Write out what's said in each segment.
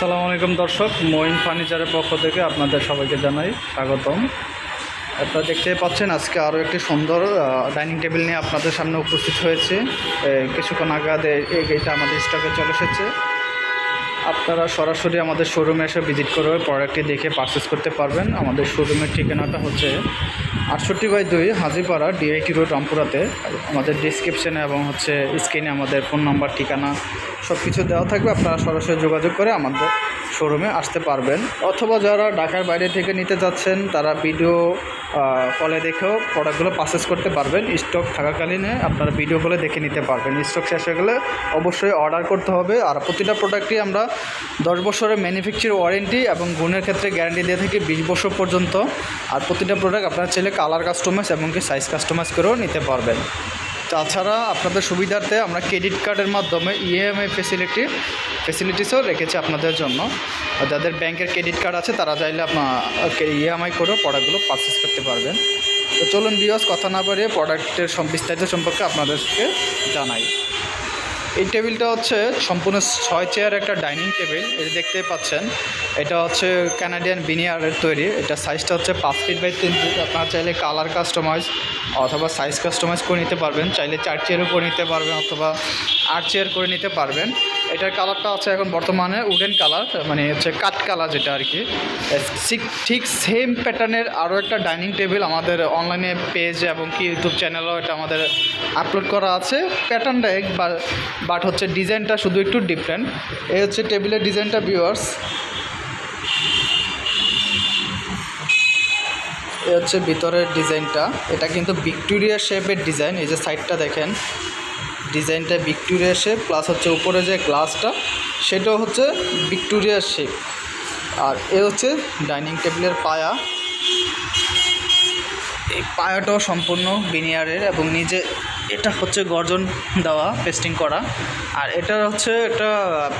আসসালামু আলাইকুম দর্শক, মঈন ফার্নিচারের পক্ষ থেকে আপনাদের সবাইকে জানাই স্বাগতম। আপনারা দেখতে পাচ্ছেন আজকে আরও একটি সুন্দর ডাইনিং টেবিল নিয়ে আপনাদের সামনে উপস্থিত হয়েছে। কিছুক্ষণ আগে এটা আমাদের স্টকে চলে এসেছে। আপনারা সরাসরি আমাদের শোরুমে এসে ভিজিট করে প্রোডাক্টটি দেখে পারচেস করতে পারবেন। আমাদের শোরুমের ঠিকানাটা হচ্ছে আটষট্টি বাই দুই হাজিপাড়া ডিআইটি রোড রামপুরাতে। আমাদের ডিসক্রিপশানে এবং হচ্ছে স্ক্রিনে আমাদের ফোন নাম্বার ঠিকানা সব কিছু দেওয়া থাকবে। আপনারা সরাসরি যোগাযোগ করে আমাদের শোরুমে আসতে পারবেন। অথবা যারা ঢাকার বাইরে থেকে নিতে যাচ্ছেন, তারা ভিডিও কলে দেখেও প্রোডাক্টগুলো পারচেস করতে পারবেন। স্টক থাকাকালীনে আপনারা ভিডিও কলে দেখে নিতে পারবেন। স্টক শেষ হয়ে গেলে অবশ্যই অর্ডার করতে হবে। আর প্রতিটা প্রোডাক্টই আমরা দশ বছরের ম্যানুফ্যাকচার ওয়ারেন্টি এবং গুণের ক্ষেত্রে গ্যারান্টি দিয়ে থাকি বিশ বছর পর্যন্ত। আর প্রতিটা প্রোডাক্ট আপনারা চাইলে কালার কাস্টমাইজ এবং কি সাইজ কাস্টমাইজ করেও নিতে পারবেন। তাছাড়া আপনাদের সুবিধার্থে আমরা ক্রেডিট কার্ডের মাধ্যমে E ইএমআই ফেসিলিটি ফেসিলিটিসও রেখেছি আপনাদের জন্য। যাদের ব্যাংকের ক্রেডিট কার্ড আছে, তারা চাইলে আপনার ইএমআই করেও প্রোডাক্টগুলো পারচেস করতে পারবেন। তো চলুন বিয়স কথা না বাড়িয়ে প্রোডাক্টের বিস্তারিত সম্পর্কে আপনাদেরকে জানাই। এই টেবিলটা হচ্ছে সম্পূর্ণ ছয় চেয়ার একটা ডাইনিং টেবিল, এটা দেখতে পাচ্ছেন। এটা হচ্ছে ক্যানাডিয়ান বিনিয়ারের তৈরি। এটা সাইজটা হচ্ছে পাঁচ ফিট বাই তিন ফিট আপনারা চাইলে কালার কাস্টমাইজ অথবা সাইজ কাস্টমাইজ করে নিতে পারবেন। চাইলে চার চেয়ারও করে নিতে পারবেন অথবা আট চেয়ার করে নিতে পারবেন। এটার কালারটা হচ্ছে এখন বর্তমানে উডেন কালার মানে হচ্ছে কাঠ কালার যেটা আর কি ঠিক- ঠিক সেম প্যাটার্নের আরও একটা ডাইনিং টেবিল আমাদের অনলাইনে পেজ এবং কি ইউটিউব চ্যানেলও এটা আমাদের আপলোড করা আছে। প্যাটার্নটা এক বাট হচ্ছে ডিজাইনটা শুধু একটু ডিফারেন্ট এই হচ্ছে টেবিলের ডিজাইনটা ভিউয়ার্স এ হচ্ছে ভিতরের ডিজাইনটা এটা কিন্তু ভিক্টোরিয়া শেপের ডিজাইন এই যে সাইডটা দেখেন। ডিজাইনটা ভিক্টোরিয়া শেপ প্লাস হচ্ছে উপরে যে গ্লাসটা সেটাও হচ্ছে ভিক্টোরিয়া শেপ আর এ হচ্ছে ডাইনিং টেবিলের পায়া। এই পায়াটাও সম্পূর্ণ বিনিয়ারের এবং নিজে এটা হচ্ছে গর্জন দেওয়া পেস্টিং করা। আর এটা হচ্ছে এটা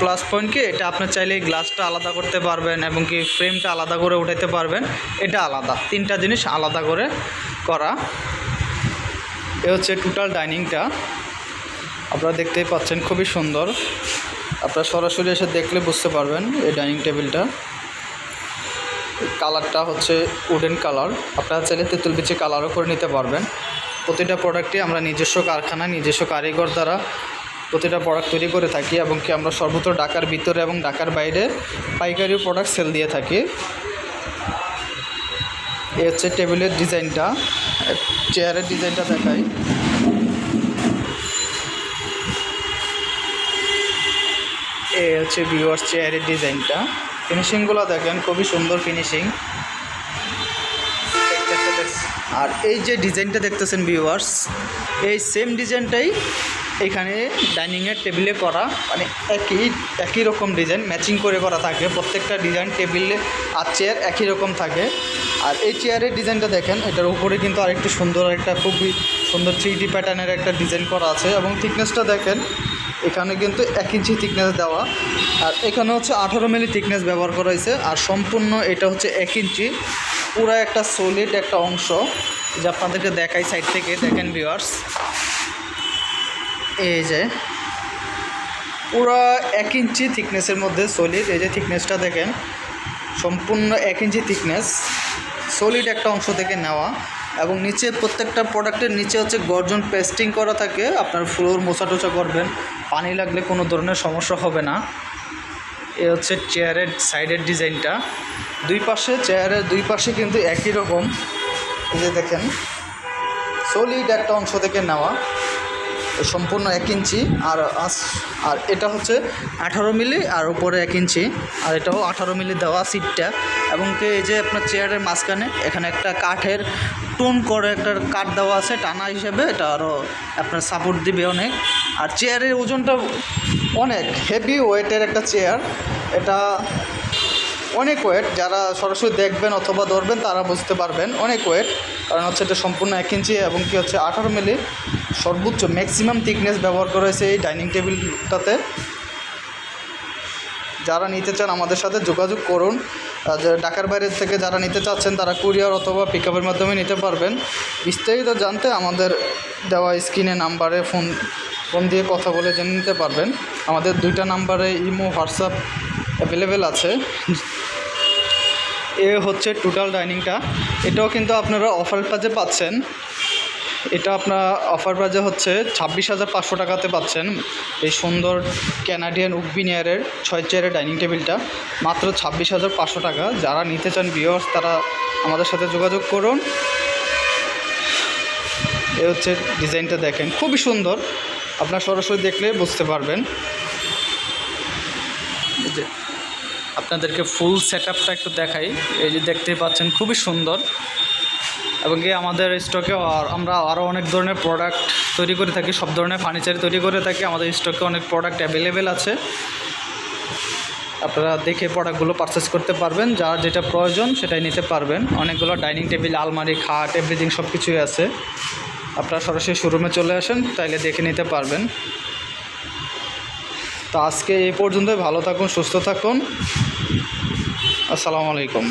প্লাস পয়েন্ট কি, এটা আপনার চাইলে গ্লাসটা আলাদা করতে পারবেন এবং কি ফ্রেমটা আলাদা করে উঠাইতে পারবেন। এটা আলাদা, তিনটা জিনিস আলাদা করে করা। এ হচ্ছে টোটাল ডাইনিংটা আপনারা দেখতেই পাচ্ছেন, খুবই সুন্দর। আপনারা সরাসরি এসে দেখলে বুঝতে পারবেন এই ডাইনিং টেবিলটা। কালারটা হচ্ছে উডেন কালার। আপনারা চাইলে তেঁতুল বিচি কালারও করে নিতে পারবেন। প্রতিটা প্রোডাক্টই আমরা নিজস্ব কারখানা, নিজস্ব কারিগর দ্বারা প্রতিটা প্রোডাক্ট তৈরি করে থাকি এবং কি আমরা সর্বত্র ঢাকার ভিতরে এবং ঢাকার বাইরে পাইকারি প্রোডাক্ট সেল দিয়ে থাকি। এ হচ্ছে টেবিলের ডিজাইনটা। চেয়ারের ডিজাইনটা দেখাই। এ হচ্ছে ভিউয়ার্স চেয়ারের ডিজাইনটা। ফিনিশিংগুলো দেখেন, খুবই সুন্দর ফিনিশিং আর এই যে ডিজাইনটা দেখতেছেন ভিউয়ার্স এই সেম ডিজাইনটাই এখানে ডাইনিংয়ের টেবিলে করা মানে একই একই রকম ডিজাইন ম্যাচিং করে করা থাকে। প্রত্যেকটা ডিজাইন টেবিলে আর চেয়ার একই রকম থাকে। আর এই চেয়ারের ডিজাইনটা দেখেন, এটার উপরে কিন্তু আরেকটু সুন্দর একটা, খুবই সুন্দর থ্রি ডি প্যাটার্নের একটা ডিজাইন করা আছে। এবং থিকনেসটা দেখেন এখানে কিন্তু এক ইঞ্চি থিকনেস দেওয়া। আর এখানে হচ্ছে আঠারো মিলি থিকনেস ব্যবহার করা হয়েছে। আর সম্পূর্ণ এটা হচ্ছে এক ইঞ্চি। পুরো একটা সলিড একটা অংশ। যে আপনাদেরকে দেখাই সাইড থেকে, দেখেন ভিউয়ার্স এই যে। পুরো এক ইঞ্চি থিকনেসের মধ্যে সলিড এই যে থিকনেসটা দেখেন। সম্পূর্ণ এক ইঞ্চি থিকনেস সলিড একটা অংশ থেকে নেওয়া। এবং নিচে প্রত্যেকটা প্রোডাক্টের নিচে হচ্ছে গর্জন পেস্টিং করা থাকে। আপনার ফ্লোর মোছা টোচা করবেন। পানি লাগলে কোনো ধরনের সমস্যা হবে না। এ হচ্ছে চেয়ারের সাইডের ডিজাইনটা দুই পাশে চেয়ারের দুই পাশে কিন্তু একই রকম। এই যে দেখেন সলিড একটা অংশ থেকে নেওয়া। সম্পূর্ণ এক ইঞ্চি আর আস- আর এটা হচ্ছে আঠারো মিলি আর উপরে এক ইঞ্চি। আর এটাও আঠারো মিলি দেওয়া সিটটা এবং কি এই যে আপনার চেয়ারের মাঝখানে, এখানে একটা কাঠের টোন করে একটা কাঠ দেওয়া আছে টানা হিসেবে। এটা আরও আপনার সাপোর্ট দিবে অনেক। আর চেয়ারের ওজনটা অনেক হেভি ওয়েটের একটা চেয়ার এটা অনেক ওয়েট, যারা সরাসরি দেখবেন অথবা ধরবেন, তারা বুঝতে পারবেন অনেক ওয়েট। কারণ হচ্ছে এটা সম্পূর্ণ এক ইঞ্চি এবং কি হচ্ছে আঠারো মিলি সর্বোচ্চ ম্যাক্সিমাম থিকনেস ব্যবহার করা হয়েছে এই ডাইনিং টেবিলটাতে। যারা নিতে চান আমাদের সাথে যোগাযোগ করুন। ঢাকার বাইরে থেকে যারা নিতে চাচ্ছেন, তারা কুরিয়ার অথবা পিক মাধ্যমে নিতে পারবেন। বিস্তারিত জানতে আমাদের দেওয়া স্ক্রিনে নাম্বারে ফোন ফোন দিয়ে কথা বলে জেনে নিতে পারবেন। আমাদের দুইটা নাম্বারে ইমো, হোয়াটসঅ্যাপ অ্যাভেলেবেল আছে। এ হচ্ছে টোটাল ডাইনিংটা এটাও কিন্তু আপনারা অফার প্রাইজে পাচ্ছেন। এটা আপনার অফার প্রাইজে হচ্ছে ছাব্বিশ হাজার পাঁচশো টাকাতে পাচ্ছেন। এই সুন্দর ক্যানাডিয়ান উকবিনিয়ারের ছয় চেয়ারের ডাইনিং টেবিলটা মাত্র ছাব্বিশ হাজার পাঁচশো টাকা। যারা নিতে চান ভিওর্স তারা আমাদের সাথে যোগাযোগ করুন। এ হচ্ছে ডিজাইনটা দেখেন। খুবই সুন্দর। আপনার সরাসরি দেখলে বুঝতে পারবেন। আপনাদেরকে ফুল সেট আপটা একটু দেখাই। এই যে দেখতেই পাচ্ছেন, খুবই সুন্দর। এবং কি আমাদের স্টকে আমরা আরও অনেক ধরনের প্রোডাক্ট তৈরি করে থাকি, সব ধরনের ফার্নিচার তৈরি করে থাকি। আমাদের স্টকে অনেক প্রোডাক্ট অ্যাভেলেবেল আছে। আপনারা দেখে প্রোডাক্টগুলো পারচেস করতে পারবেন, যার যেটা প্রয়োজন সেটাই নিতে পারবেন। অনেকগুলো ডাইনিং টেবিল আলমারি, খাট এভরিথিং সব কিছুই আছে। আপনারা সরাসরি শোরুমে চলে আসেন, তাইলে দেখে নিতে পারবেন। তো আজকে এ পর্যন্তই ভালো থাকুন সুস্থ থাকুন। আসসালামু আলাইকুম।